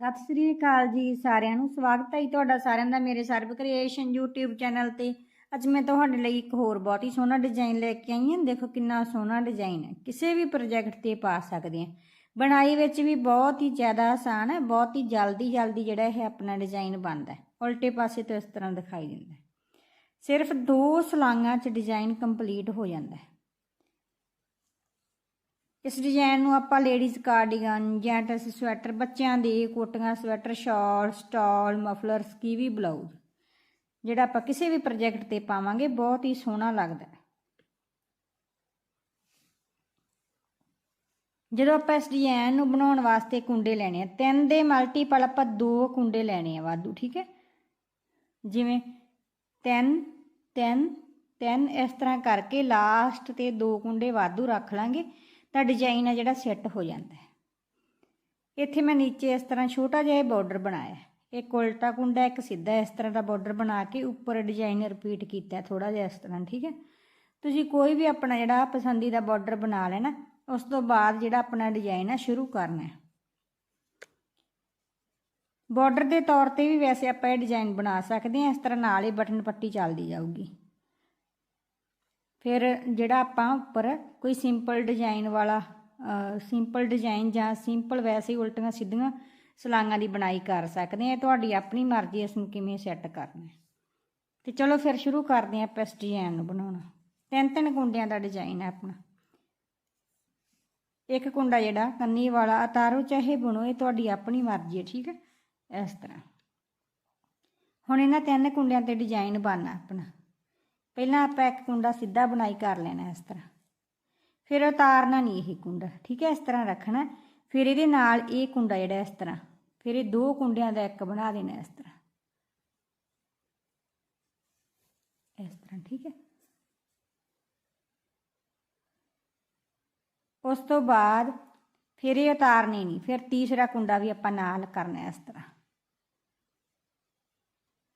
ਸਤਿ ਸ੍ਰੀ ਅਕਾਲ ਜੀ ਸਾਰਿਆਂ ਨੂੰ, ਸਵਾਗਤ ਹੈ ਜੀ ਤੁਹਾਡਾ ਸਾਰਿਆਂ ਦਾ ਮੇਰੇ ਸਰਬ ਕ੍ਰੀਏਸ਼ਨ YouTube ਚੈਨਲ ਤੇ। ਅੱਜ ਮੈਂ ਤੁਹਾਡੇ ਲਈ ਇੱਕ ਹੋਰ ਬਹੁਤ ਹੀ ਸੋਹਣਾ ਡਿਜ਼ਾਈਨ ਲੈ ਕੇ ਆਈ ਹਾਂ। ਦੇਖੋ ਕਿੰਨਾ ਸੋਹਣਾ ਡਿਜ਼ਾਈਨ ਹੈ। ਕਿਸੇ ਵੀ ਪ੍ਰੋਜੈਕਟ ਤੇ ਪਾ ਸਕਦੇ ਹਾਂ। ਬਣਾਈ ਵਿੱਚ ਵੀ ਬਹੁਤ ਹੀ ਜ਼ਿਆਦਾ ਆਸਾਨ ਹੈ। ਬਹੁਤ ਹੀ ਜਲਦੀ ਜਲਦੀ ਜਿਹੜਾ ਇਹ ਆਪਣਾ ਡਿਜ਼ਾਈਨ ਬਣਦਾ ਹੈ। ਉਲਟੇ ਪਾਸੇ ਤੋਂ ਇਸ ਤਰ੍ਹਾਂ ਦਿਖਾਈ ਦਿੰਦਾ ਹੈ। ਸਿਰਫ ਦੋ ਸਲਾਈਆਂ 'ਚ ਡਿਜ਼ਾਈਨ ਕੰਪਲੀਟ ਹੋ ਜਾਂਦਾ ਹੈ। ਇਸ ਡਿਜ਼ਾਈਨ ਨੂੰ ਆਪਾਂ ਲੇਡੀਜ਼ ਕਾਰਡੀਗਨ ਜੈਂਟਸ ਸਵੈਟਰ ਬੱਚਿਆਂ ਦੇ ਕੋਟੀਆਂ ਸਵੈਟਰ ਸ਼ਾਲ ਸਟਾਲ ਮਫਲਰ ਸਕੀਵੀ ਬਲਾਊਜ਼ ਜਿਹੜਾ ਆਪਾਂ ਕਿਸੇ ਵੀ ਪ੍ਰੋਜੈਕਟ ਤੇ ਪਾਵਾਂਗੇ, ਬਹੁਤ ਹੀ ਸੋਹਣਾ ਲੱਗਦਾ ਹੈ। ਜਦੋਂ ਆਪਾਂ ਇਸ ਡਿਜ਼ਾਈਨ ਨੂੰ ਬਣਾਉਣ ਵਾਸਤੇ ਕੁੰਡੇ ਲੈਣੇ ਆ, ਤਿੰਨ ਦੇ ਮਲਟੀਪਲ ਆਪਾਂ ਦੋ ਕੁੰਡੇ ਲੈਣੇ ਆ ਵਾਧੂ, ਠੀਕ ਹੈ? ਜਿਵੇਂ ਤਿੰਨ ਤਿੰਨ ਤਿੰਨ ਇਸ ਤਰ੍ਹਾਂ ਕਰਕੇ ਲਾਸਟ ਤੇ ਦੋ ਕੁੰਡੇ ਵਾਧੂ ਰੱਖ ਲਾਂਗੇ। ਤਾਂ ਡਿਜ਼ਾਈਨ ਆ ਜਿਹੜਾ ਸੈੱਟ ਹੋ ਜਾਂਦਾ ਹੈ। ਇੱਥੇ ਮੈਂ ਨੀਚੇ ਇਸ ਤਰ੍ਹਾਂ ਛੋਟਾ ਜਿਹਾ ਬਾਰਡਰ ਬਣਾਇਆ ਇੱਕ ਉਲਟਾ ਕੁੰਡਾ, ਇੱਕ ਸਿੱਧਾ ਇਸ ਤਰ੍ਹਾਂ ਦਾ ਬਾਰਡਰ ਬਣਾ ਕੇ ਉੱਪਰ ਡਿਜ਼ਾਈਨ ਰਿਪੀਟ ਕੀਤਾ ਥੋੜਾ ਜਿਹਾ ਇਸ ਤਰ੍ਹਾਂ, ਠੀਕ ਹੈ? ਤੁਸੀਂ ਕੋਈ ਵੀ ਆਪਣਾ ਜਿਹੜਾ ਪਸੰਦੀਦਾ ਬਾਰਡਰ ਬਣਾ ਲੈਣਾ, ਉਸ ਤੋਂ ਬਾਅਦ ਜਿਹੜਾ ਆਪਣਾ ਡਿਜ਼ਾਈਨ ਆ ਸ਼ੁਰੂ ਕਰਨਾ ਹੈ। ਬਾਰਡਰ ਦੇ ਤੌਰ ਤੇ ਵੀ ਵੈਸੇ ਆਪਾਂ ਇਹ ਡਿਜ਼ਾਈਨ ਬਣਾ ਸਕਦੇ ਹਾਂ, ਇਸ ਤਰ੍ਹਾਂ ਨਾਲ ਹੀ ਬਟਨ ਪੱਟੀ ਚੱਲਦੀ ਜਾਊਗੀ। ਫਿਰ ਜਿਹੜਾ ਆਪਾਂ ਉੱਪਰ ਕੋਈ ਸਿੰਪਲ ਡਿਜ਼ਾਈਨ ਵਾਲਾ ਸਿੰਪਲ ਡਿਜ਼ਾਈਨ ਜਾਂ ਸਿੰਪਲ ਵੈਸੇ ਹੀ ਉਲਟੀਆਂ ਸਿੱਧੀਆਂ ਸਲਾਈਆਂ ਦੀ ਬਣਾਈ ਕਰ ਸਕਦੇ ਆ ਤੁਹਾਡੀ ਆਪਣੀ ਮਰਜ਼ੀ ਇਸ ਨੂੰ ਕਿਵੇਂ ਸੈੱਟ ਕਰਨਾ ਹੈ। ਤੇ ਚਲੋ ਫਿਰ ਸ਼ੁਰੂ ਕਰਦੇ ਹਾਂ ਆਪਾਂ ਇਸ ਡਿਜ਼ਾਈਨ ਨੂੰ ਬਣਾਉਣਾ। ਤਿੰਨ ਤਿੰਨ ਕੁੰਡਿਆਂ ਦਾ ਡਿਜ਼ਾਈਨ ਹੈ ਆਪਣਾ। ਇੱਕ ਕੁੰਡਾ ਜਿਹੜਾ ਕੰਨੀ ਵਾਲਾ ਉਤਾਰੋ ਚਾਹੇ ਬੁਣੋ, ਇਹ ਤੁਹਾਡੀ ਆਪਣੀ ਮਰਜ਼ੀ ਹੈ, ਠੀਕ ਹੈ? ਇਸ ਤਰ੍ਹਾਂ। ਹੁਣ ਇਹਨਾਂ ਤਿੰਨ ਕੁੰਡਿਆਂ ਤੇ ਡਿਜ਼ਾਈਨ ਬਣਨਾ ਆਪਣਾ। ਪਹਿਲਾਂ ਆਪਾਂ ਇੱਕ ਕੁੰਡਾ ਸਿੱਧਾ ਬਣਾਈ ਕਰ ਲੈਣਾ ਇਸ ਤਰ੍ਹਾਂ। ਫਿਰ ਉਤਾਰਨਾ ਨਹੀਂ ਇਹ ਕੁੰਡਾ, ਠੀਕ ਹੈ, ਇਸ ਤਰ੍ਹਾਂ ਰੱਖਣਾ। ਫਿਰ ਇਹਦੇ ਨਾਲ ਇਹ ਕੁੰਡਾ ਜਿਹੜਾ ਇਸ ਤਰ੍ਹਾਂ, ਫਿਰ ਇਹ ਦੋ ਕੁੰਡਿਆਂ ਦਾ ਇੱਕ ਬਣਾ ਦੇਣਾ ਇਸ ਤਰ੍ਹਾਂ। ਇਸ ਤਰ੍ਹਾਂ, ਠੀਕ ਹੈ। ਉਸ ਤੋਂ ਬਾਅਦ ਫਿਰ ਇਹ ਉਤਾਰਨੀ ਨਹੀਂ, ਫਿਰ ਤੀਸਰਾ ਕੁੰਡਾ ਵੀ ਆਪਾਂ ਨਾਲ ਕਰਨਾ ਇਸ ਤਰ੍ਹਾਂ।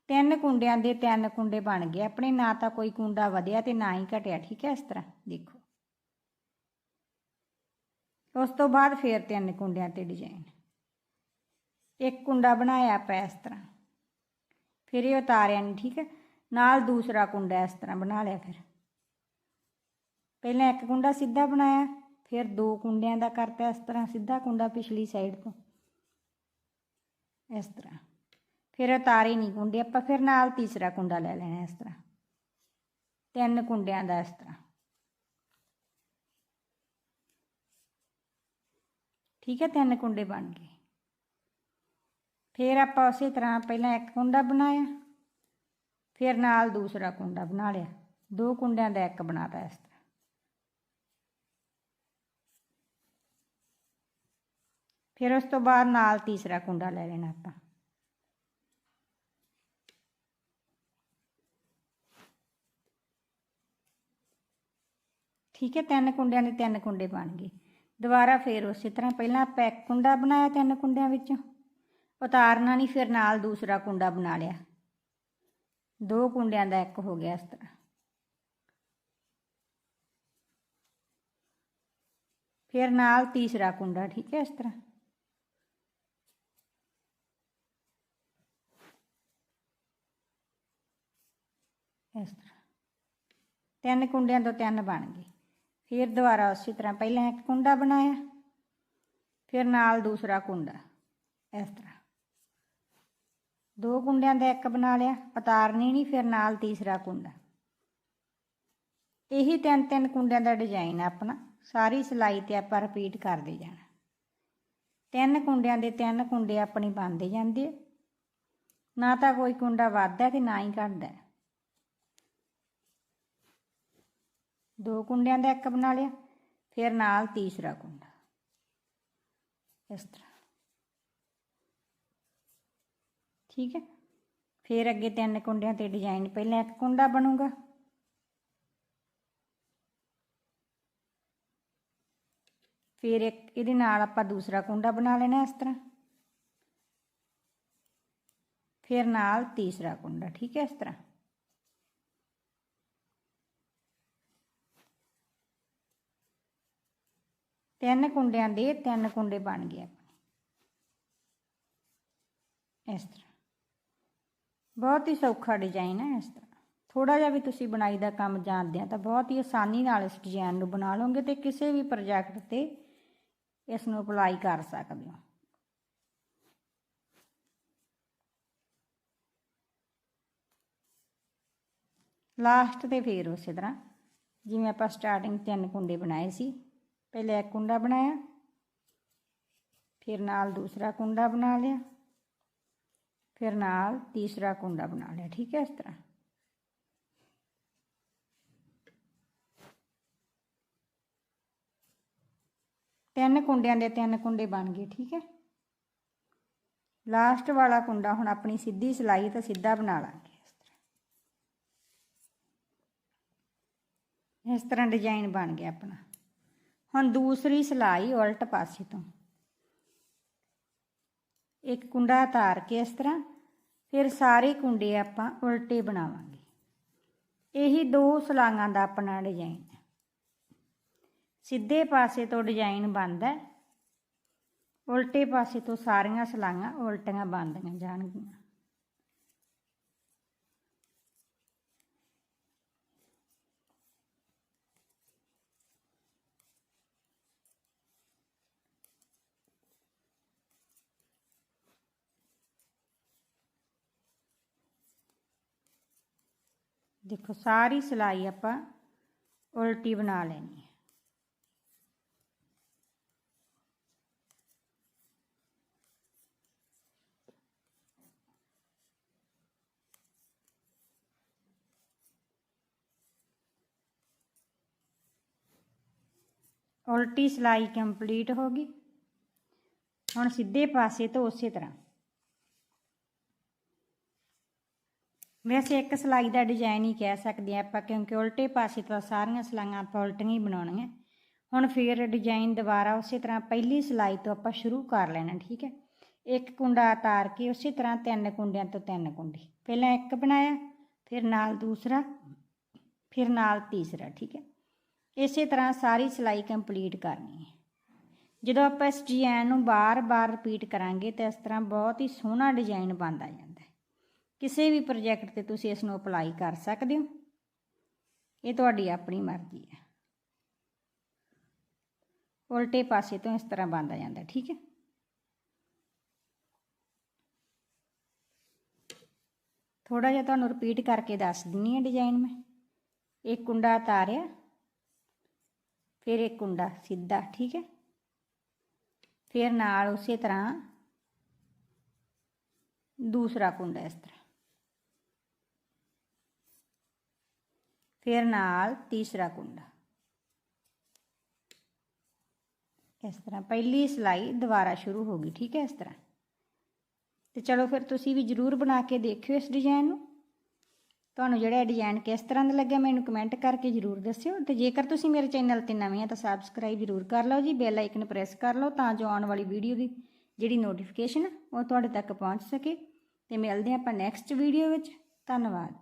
ਤਿੰਨ ਕੁੰਡਿਆਂ ਦੇ ਤਿੰਨ ਕੁੰਡੇ ਬਣ ਗਏ। ਆਪਣੇ ਨਾ ਤਾਂ ਕੋਈ ਕੁੰਡਾ ਵਧਿਆ ਤੇ ਨਾ ਹੀ ਘਟਿਆ, ਠੀਕ ਹੈ? ਇਸ ਤਰ੍ਹਾਂ ਦੇਖੋ। ਉਸ ਤੋਂ ਬਾਅਦ ਫੇਰ ਤਿੰਨ ਕੁੰਡਿਆਂ ਤੇ ਡਿਜ਼ਾਈਨ ਇੱਕ ਕੁੰਡਾ ਬਣਾਇਆ ਆਪਾਂ ਇਸ ਤਰ੍ਹਾਂ। ਫਿਰ ਇਹ ਉਤਾਰਿਆ ਨਹੀਂ ਠੀਕ ਹੈ? ਨਾਲ ਦੂਸਰਾ ਕੁੰਡਾ ਇਸ ਤਰ੍ਹਾਂ ਬਣਾ ਲਿਆ ਫਿਰ। ਪਹਿਲਾਂ ਇੱਕ ਕੁੰਡਾ ਸਿੱਧਾ ਬਣਾਇਆ, ਫਿਰ ਦੋ ਕੁੰਡਿਆਂ ਦਾ ਕਰਤਾ ਇਸ ਤਰ੍ਹਾਂ। ਸਿੱਧਾ ਕੁੰਡਾ ਪਿਛਲੀ ਸਾਈਡ ਤੋਂ। ਇਸ ਤਰ੍ਹਾਂ। ਫਿਰ ਉਤਾਰੇ ਨਹੀਂ ਕੁੰਡੇ ਆਪਾਂ ਫਿਰ ਨਾਲ ਤੀਸਰਾ ਕੁੰਡਾ ਲੈ ਲੈਣਾ ਇਸ ਤਰ੍ਹਾਂ। ਤਿੰਨ ਕੁੰਡਿਆਂ ਦਾ ਇਸ ਤਰ੍ਹਾਂ। ਠੀਕ ਹੈ, ਤਿੰਨ ਕੁੰਡੇ ਬਣ ਗਏ। ਫਿਰ ਆਪਾਂ ਉਸੇ ਤਰ੍ਹਾਂ ਪਹਿਲਾਂ ਇੱਕ ਕੁੰਡਾ ਬਣਾਇਆ, ਫਿਰ ਨਾਲ ਦੂਸਰਾ ਕੁੰਡਾ ਬਣਾ ਲਿਆ। ਦੋ ਕੁੰਡਿਆਂ ਦਾ ਇੱਕ ਬਣਾਤਾ ਇਸ ਤਰ੍ਹਾਂ। ਫਿਰ ਉਸ ਤੋਂ ਬਾਅਦ ਨਾਲ ਤੀਸਰਾ ਕੁੰਡਾ ਲੈ ਲੈਣਾ ਆਪਾਂ। ਠੀਕ ਹੈ, ਤਿੰਨ ਕੁੰਡਿਆਂ ਦੇ ਤਿੰਨ ਕੁੰਡੇ ਬਣ ਗਏ। ਦੁਬਾਰਾ ਫੇਰ ਉਸੇ ਤਰ੍ਹਾਂ ਪਹਿਲਾਂ ਆਪਾਂ ਇੱਕ ਕੁੰਡਾ ਬਣਾਇਆ ਤਿੰਨ ਕੁੰਡਿਆਂ ਵਿੱਚੋਂ। ਉਤਾਰਨਾ ਨਹੀਂ, ਫਿਰ ਨਾਲ ਦੂਸਰਾ ਕੁੰਡਾ ਬਣਾ ਲਿਆ। ਦੋ ਕੁੰਡਿਆਂ ਦਾ ਇੱਕ ਹੋ ਗਿਆ ਇਸ ਤਰ੍ਹਾਂ। ਫਿਰ ਨਾਲ ਤੀਸਰਾ ਕੁੰਡਾ, ਠੀਕ ਹੈ, ਇਸ ਤਰ੍ਹਾਂ। ਇਸ ਤਰ੍ਹਾਂ। ਤਿੰਨ ਕੁੰਡਿਆਂ ਤੋਂ ਤਿੰਨ ਬਣ ਗਏ। ਫਿਰ ਦੁਬਾਰਾ ਉਸੇ ਤਰ੍ਹਾਂ ਪਹਿਲਾਂ ਇੱਕ ਕੁੰਡਾ ਬਣਾਇਆ, ਫਿਰ ਨਾਲ ਦੂਸਰਾ ਕੁੰਡਾ, ਇਸ ਤਰ੍ਹਾਂ। ਦੋ ਕੁੰਡਿਆਂ ਦਾ ਇੱਕ ਬਣਾ ਲਿਆ, ਪਤਾਰਨੀ ਨਹੀਂ, ਫਿਰ ਨਾਲ ਤੀਸਰਾ ਕੁੰਡਾ। ਇਹੀ ਤਿੰਨ ਤਿੰਨ ਕੁੰਡਿਆਂ ਦਾ ਡਿਜ਼ਾਈਨ ਆਪਣਾ, ਸਾਰੀ ਸਿਲਾਈ ਤੇ ਆਪਾਂ ਰਿਪੀਟ ਕਰਦੇ ਜਾਣਾ। ਤਿੰਨ ਕੁੰਡਿਆਂ ਦੇ ਤਿੰਨ ਕੁੰਡੇ ਆਪਣੀ ਬਣਦੇ ਜਾਂਦੇ ਨਾ ਤਾਂ ਕੋਈ ਕੁੰਡਾ ਵੱਧਦਾ ਤੇ ਨਾ ਹੀ ਘਟਦਾ। ਦੋ ਕੁੰਡਿਆਂ ਦਾ ਇੱਕ ਬਣਾ ਲਿਆ, ਫਿਰ ਨਾਲ ਤੀਸਰਾ ਕੁੰਡਾ। ਇਸ ਤਰ੍ਹਾਂ। ਠੀਕ ਹੈ? ਫਿਰ ਅੱਗੇ ਤਿੰਨ ਕੁੰਡਿਆਂ ਤੇ ਡਿਜ਼ਾਈਨ ਪਹਿਲਾਂ ਇੱਕ ਕੁੰਡਾ ਬਣੂਗਾ। ਫਿਰ ਇੱਕ, ਇਹਦੇ ਨਾਲ ਆਪਾਂ ਦੂਸਰਾ ਕੁੰਡਾ ਬਣਾ ਲੈਣਾ ਇਸ ਤਰ੍ਹਾਂ। ਫਿਰ ਨਾਲ ਤੀਸਰਾ ਕੁੰਡਾ, ਠੀਕ ਹੈ ਇਸ ਤਰ੍ਹਾਂ। ਤਿੰਨ ਕੁੰਡਿਆਂ ਦੇ, ਤਿੰਨ ਕੁੰਡੇ ਬਣ ਗਏ ਆਪਣੇ। ਇਸ ਤਰ੍ਹਾਂ। ਬਹੁਤ ਹੀ ਸੌਖਾ ਡਿਜ਼ਾਈਨ ਹੈ ਇਸ ਤਰ੍ਹਾਂ। ਥੋੜਾ ਜਿਹਾ ਵੀ ਤੁਸੀਂ ਬਣਾਈ ਦਾ ਕੰਮ ਜਾਣਦੇ ਆ ਤਾਂ ਬਹੁਤ ਹੀ ਆਸਾਨੀ ਨਾਲ ਇਸ ਡਿਜ਼ਾਈਨ ਨੂੰ ਬਣਾ ਲਓਗੇ ਤੇ ਕਿਸੇ ਵੀ ਪ੍ਰੋਜੈਕਟ ਤੇ ਇਸ ਨੂੰ ਅਪਲਾਈ ਕਰ ਸਕਦੇ ਹੋ। ਲਾਸਟ ਤੇ ਫੇਰ ਉਸੇ ਤਰ੍ਹਾਂ। ਜਿਵੇਂ ਆਪਾਂ ਸਟਾਰਟਿੰਗ ਤਿੰਨ ਕੁੰਡੇ ਬਣਾਏ ਸੀ। ਪਹਿਲੇ ਇੱਕ ਕੁੰਡਾ ਬਣਾਇਆ ਫਿਰ ਨਾਲ ਦੂਸਰਾ ਕੁੰਡਾ ਬਣਾ ਲਿਆ ਫਿਰ ਨਾਲ ਤੀਸਰਾ ਕੁੰਡਾ ਬਣਾ ਲਿਆ ਠੀਕ ਹੈ ਇਸ ਤਰ੍ਹਾਂ ਤਿੰਨ ਕੁੰਡਿਆਂ ਦੇ ਤਿੰਨ ਕੁੰਡੇ ਬਣ ਗਏ ਠੀਕ ਹੈ ਲਾਸਟ ਵਾਲਾ ਕੁੰਡਾ ਹੁਣ ਆਪਣੀ ਸਿੱਧੀ ਸਿਲਾਈ ਤਾਂ ਸਿੱਧਾ ਬਣਾ ਲਾਂਗੇ ਇਸ ਤਰ੍ਹਾਂ ਇਸ ਤਰ੍ਹਾਂ ਡਿਜ਼ਾਈਨ ਬਣ ਗਿਆ ਆਪਣਾ ਹੁਣ ਦੂਸਰੀ ਸਲਾਈ ਉਲਟ ਪਾਸੇ ਤੋਂ। ਇੱਕ ਕੁੰਡਾ ਤਾਰ ਕੇ ਇਸ ਤਰ੍ਹਾਂ, ਫਿਰ ਸਾਰੇ ਕੁੰਡੇ ਆਪਾਂ ਉਲਟੇ ਬਣਾਵਾਂਗੇ। ਇਹੀ ਦੋ ਸਲਾਈਆਂ ਦਾ ਆਪਣਾ ਡਿਜ਼ਾਈਨ ਹੈ ਸਿੱਧੇ ਪਾਸੇ ਤੋਂ ਡਿਜ਼ਾਈਨ ਬਣਦਾ ਉਲਟੇ ਪਾਸੇ ਤੋਂ ਸਾਰੀਆਂ ਸਲਾਈਆਂ ਉਲਟੀਆਂ ਬਣਦੀਆਂ ਜਾਣਗੀਆਂ। ਦੇਖੋ ਸਾਰੀ ਸਿਲਾਈ ਆਪਾਂ ਉਲਟੀ ਬਣਾ ਲੈਣੀ ਹੈ ਉਲਟੀ ਸਿਲਾਈ ਕੰਪਲੀਟ ਹੋ ਗਈ ਹੁਣ ਸਿੱਧੇ ਪਾਸੇ ਤੋਂ ਉਸੇ ਵੈਸੇ ਇੱਕ ਸਿਲਾਈ ਦਾ ਡਿਜ਼ਾਈਨ ਹੀ ਕਹਿ ਸਕਦੇ ਆ ਆਪਾਂ, ਕਿਉਂਕਿ ਉਲਟੇ ਪਾਸੇ ਤੋਂ ਸਾਰੀਆਂ ਸਿਲਾਈਆਂ ਆਪਾਂ ਉਲਟੀਆਂ ਹੀ ਬਣਾਉਣੀਆਂ। ਹੁਣ ਫੇਰ ਡਿਜ਼ਾਈਨ ਦੁਬਾਰਾ ਉਸੇ ਤਰ੍ਹਾਂ ਪਹਿਲੀ ਸਿਲਾਈ ਤੋਂ ਆਪਾਂ ਸ਼ੁਰੂ ਕਰ ਲੈਣਾ, ਠੀਕ ਹੈ? ਇੱਕ ਕੁੰਡਾ ਤਾਰ ਕੇ ਉਸੇ ਤਰ੍ਹਾਂ ਤਿੰਨ ਕੁੰਡਿਆਂ ਤੋਂ ਤਿੰਨ ਕੁੰਡੇ। ਪਹਿਲਾਂ ਇੱਕ ਬਣਾਇਆ, ਫਿਰ ਨਾਲ ਦੂਸਰਾ, ਫਿਰ ਨਾਲ ਤੀਸਰਾ, ਠੀਕ ਹੈ? ਇਸੇ ਤਰ੍ਹਾਂ ਸਾਰੀ ਸਿਲਾਈ ਕੰਪਲੀਟ ਕਰਨੀ ਹੈ। ਜਦੋਂ ਆਪਾਂ ਇਸ ਡਿਜ਼ਾਈਨ ਨੂੰ ਬਾਰ-ਬਾਰ ਰਿਪੀਟ ਕਰਾਂਗੇ ਤਾਂ ਇਸ ਤਰ੍ਹਾਂ ਬਹੁਤ ਹੀ ਸੋਹਣਾ ਡਿਜ਼ਾਈਨ ਬਣਦਾ ਜਾਂਦਾ। ਕਿਸੇ ਵੀ ਪ੍ਰੋਜੈਕਟ ਤੇ ਤੁਸੀਂ ਇਸ ਨੂੰ ਅਪਲਾਈ ਕਰ ਸਕਦੇ ਹੋ। ਇਹ ਤੁਹਾਡੀ ਆਪਣੀ ਮਰਜ਼ੀ ਹੈ। ਉਲਟੇ ਪਾਸੇ ਤੋਂ ਇਸ ਤਰ੍ਹਾਂ ਬਣਦਾ ਜਾਂਦਾ, ਠੀਕ ਹੈ? ਥੋੜਾ ਜਿਹਾ ਤੁਹਾਨੂੰ ਰਿਪੀਟ ਕਰਕੇ ਦੱਸ ਦਿੰਨੀ ਹੈ ਡਿਜ਼ਾਈਨ ਮੈਂ। ਇੱਕ ਕੁੰਡਾ ਤਾਰਿਆ ਫਿਰ ਇੱਕ ਕੁੰਡਾ ਸਿੱਧਾ, ਠੀਕ ਹੈ? ਫਿਰ ਨਾਲ ਉਸੇ ਤਰ੍ਹਾਂ ਦੂਸਰਾ ਕੁੰਡਾ ਇਸ ਤਰ੍ਹਾਂ। ਫਿਰ ਨਾਲ ਤੀਸਰਾ ਕੁੰਡਾ। ਇਸ ਤਰ੍ਹਾਂ ਪਹਿਲੀ ਸਿਲਾਈ ਦੁਬਾਰਾ ਸ਼ੁਰੂ ਹੋ ਗਈ, ਠੀਕ ਹੈ ਇਸ ਤਰ੍ਹਾਂ। ਤੇ ਚਲੋ ਫਿਰ ਤੁਸੀਂ ਵੀ ਜਰੂਰ ਬਣਾ ਕੇ ਦੇਖਿਓ ਇਸ ਡਿਜ਼ਾਈਨ ਨੂੰ। ਤੁਹਾਨੂੰ ਜਿਹੜਾ ਡਿਜ਼ਾਈਨ ਕਿਸ ਤਰ੍ਹਾਂ ਦਾ ਲੱਗਿਆ ਮੈਨੂੰ ਕਮੈਂਟ ਕਰਕੇ ਜਰੂਰ ਦੱਸਿਓ। ਤੇ ਜੇਕਰ ਤੁਸੀਂ ਮੇਰੇ ਚੈਨਲ ਤੇ ਨਵੇਂ ਆ ਤਾਂ ਸਬਸਕ੍ਰਾਈਬ ਜਰੂਰ ਕਰ ਲਓ ਜੀ, ਬੈਲ ਆਈਕਨ ਪ੍ਰੈਸ ਕਰ ਲਓ ਤਾਂ ਜੋ ਆਉਣ ਵਾਲੀ ਵੀਡੀਓ ਦੀ ਜਿਹੜੀ ਨੋਟੀਫਿਕੇਸ਼ਨ ਉਹ ਤੁਹਾਡੇ ਤੱਕ ਪਹੁੰਚ ਸਕੇ। ਤੇ ਮਿਲਦੇ ਆਪਾਂ ਨੈਕਸਟ ਵੀਡੀਓ ਵਿੱਚ। ਧੰਨਵਾਦ।